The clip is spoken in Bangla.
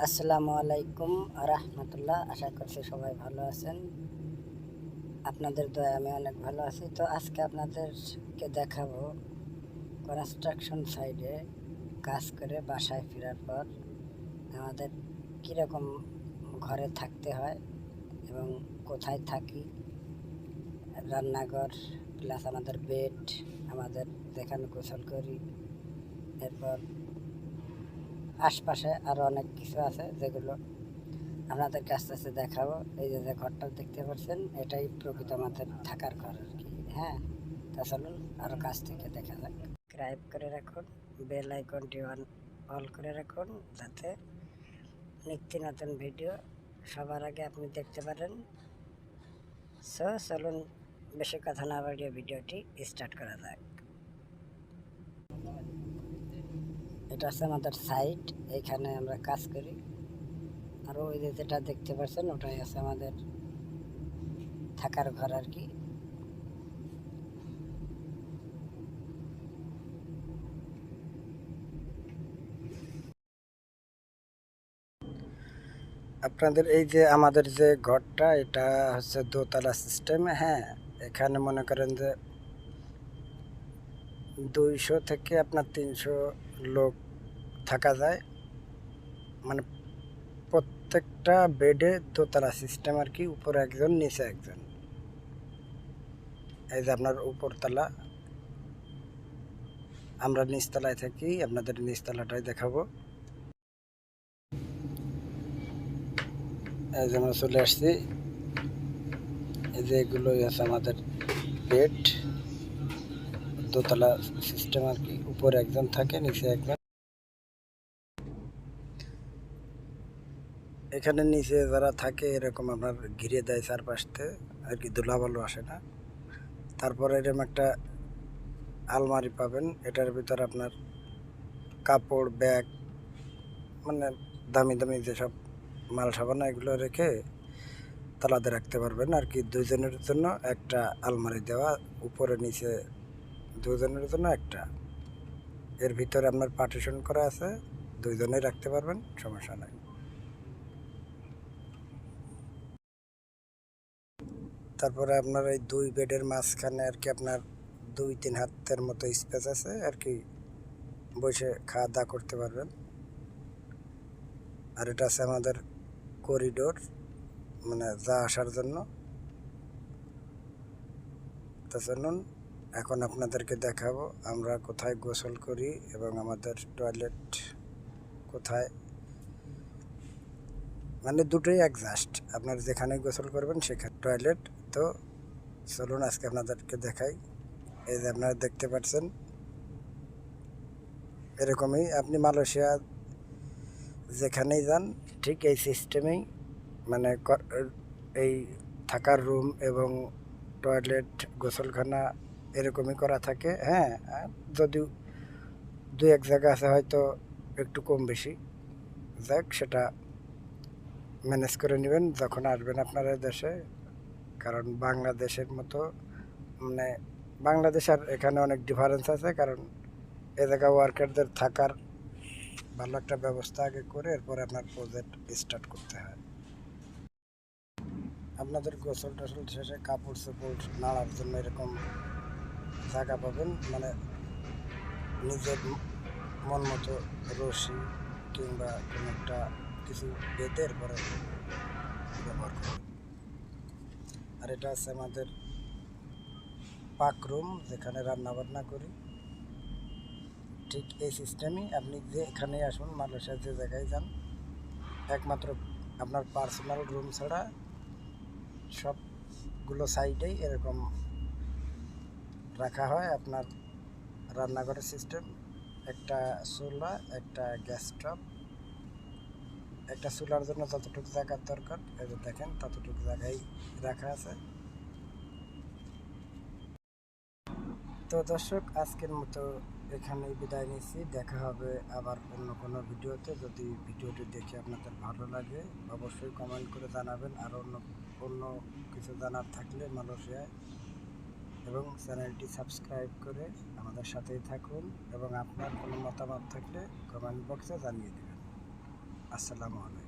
আসসালামু আলাইকুম রহমতুল্লাহ আশা করছি সবাই ভালো আছেন। আপনাদের দয়া আমি অনেক ভালো আছি। তো আজকে আপনাদেরকে দেখাবো কনস্ট্রাকশন সাইডে কাজ করে বাসায় ফেরার পর আমাদের কীরকম ঘরে থাকতে হয় এবং কোথায় থাকি, রান্নাঘর প্লাস আমাদের বেড আমাদের যেখানে গোসল করি, এরপর আশপাশে আরও অনেক কিছু আছে যেগুলো আপনাদের কাছে কাছে দেখাবো। এই যে যে ঘরটা দেখতে পাচ্ছেন, এটাই প্রকৃত আমাদের থাকার ঘর আর কি। হ্যাঁ তা চলুন আরও কাছ থেকে দেখা যাক। সাবস্ক্রাইব করে রাখুন, বেল আইকনটি অন, অল করে রাখুন যাতে নিত্য নতুন ভিডিও সবার আগে আপনি দেখতে পারেন। সো, চলুন, বেশি কথা না বাড়িয়ে ভিডিওটি স্টার্ট করা যাক। এটা হচ্ছে আমাদের সাইট এইখানে আমরা কাজ করি। আর ওই যে যেটা দেখতে পাচ্ছেন, ওটাই আছে আমাদের থাকার ঘর আর কি। আপনাদের এই যে আমাদের যে ঘরটা, এটা হচ্ছে দোতলা সিস্টেম হ্যাঁ। এখানে মনে করেন যে দুইশো থেকে আপনার তিনশো লোক থাকা যায়। মানে প্রত্যেকটা বেডে দোতলা সিস্টেম আর কি, উপরে একজন, নিচে একজন। এই যে আপনার উপরতলা, আমরা নিচতলায় থাকি, আপনাদের নিচতলাটাই দেখাবো। এই যে আমরা চলে আসছি। এই যে এগুলোই আছে আমাদের বেড দোতলা সিস্টেম আর কি, উপরে একজন থাকে, নিচে একজন। এখানে নিচে যারা থাকে, এরকম আপনার ঘিরে দেয় চারপাশতে, আর কি ধুলাবালু আসে না। তারপরে এরকম একটা আলমারি পাবেন, এটার ভিতর আপনার কাপড়, ব্যাগ মানে দামি দামি যেসব মাল সাবানা এগুলো রেখে তালাতে রাখতে পারবেন। আর কি দুজনের জন্য একটা আলমারি দেওয়া, উপরে নিচে দুজনের জন্য একটা। এর ভিতরে আপনার পার্টিশন করা আছে, দুইজনেই রাখতে পারবেন, সমস্যা নাই। তারপরে আপনার এই দুই বেডের মাঝখানে আর কি আপনার দুই, তিন হাতের মতো স্পেস আছে, আর কি বসে খাওয়া দাওয়া করতে পারবেন। আর এটা আছে আমাদের করিডোর মানে যা আসার জন্য। তো চলুন, এখন আপনাদেরকে দেখাবো আমরা কোথায় গোসল করি এবং আমাদের টয়লেট কোথায়। মানে দুটোই একজাস্ট আপনার যেখানে গোসল করবেন সেখানে টয়লেট তো চলুন আজকে আপনাদেরকে দেখাই। এই যে আপনারা দেখতে পাচ্ছেন, এরকমই আপনি মালয়েশিয়া যেখানেই যান, ঠিক এই সিস্টেমেই মানে এই থাকার রুম এবং টয়লেট গোসলখানা এরকমই করা থাকে। হ্যাঁ যদিও দু এক জায়গা আছে হয়তো একটু কম বেশি। যাক, সেটা ম্যানেজ করে নেবেন। যখন আসবেন আপনারা দেশে কারণ বাংলাদেশের মতো মানে বাংলাদেশ আর এখানে অনেক ডিফারেন্স আছে, কারণ এ জায়গা ওয়ার্কারদের থাকার ভালো একটা ব্যবস্থা আগে করে, এরপর আপনার প্রজেক্ট স্টার্ট করতে হয়। আপনাদের গোসল টোসল শেষে কাপড় চোপড় নাড়ার জন্য এরকম জায়গা পাবেন মানে নিজের মন মতো রশি কিংবা কোনো একটা কিছু বেঁধে এরপরে ব্যবহার করুন আর এটা আছে আমাদের পাক রুম, যেখানে রান্না বান্না করি। ঠিক এই সিস্টেমই। আপনি যে এখানে আসুন মালয়েশিয়ার যে জায়গায় যান, একমাত্র আপনার পার্সোনাল রুম ছাড়া সবগুলো সাইডেই এরকম রাখা হয়। আপনার রান্নাঘরের সিস্টেম একটা চুলা, একটা গ্যাস স্টোভ একটা চুলার জন্য যতটুকু জায়গার দরকার, এই যে দেখেন ততটুকু জায়গায় রাখা আছে। তো দর্শক, আজকের মতো এখানেই বিদায় নিচ্ছি। দেখা হবে আবার অন্য কোনো ভিডিওতে। যদি ভিডিওটি দেখে আপনাদের ভালো লাগে, অবশ্যই কমেন্ট করে জানাবেন। আর অন্য অন্য কিছু জানার থাকলে মালয়েশিয়ায় এবং চ্যানেলটি সাবস্ক্রাইব করে আমাদের সাথেই থাকুন এবং আপনার কোনো মতামত থাকলে কমেন্ট বক্সে জানিয়ে দেবেন। আসসালামু আলাইকুম।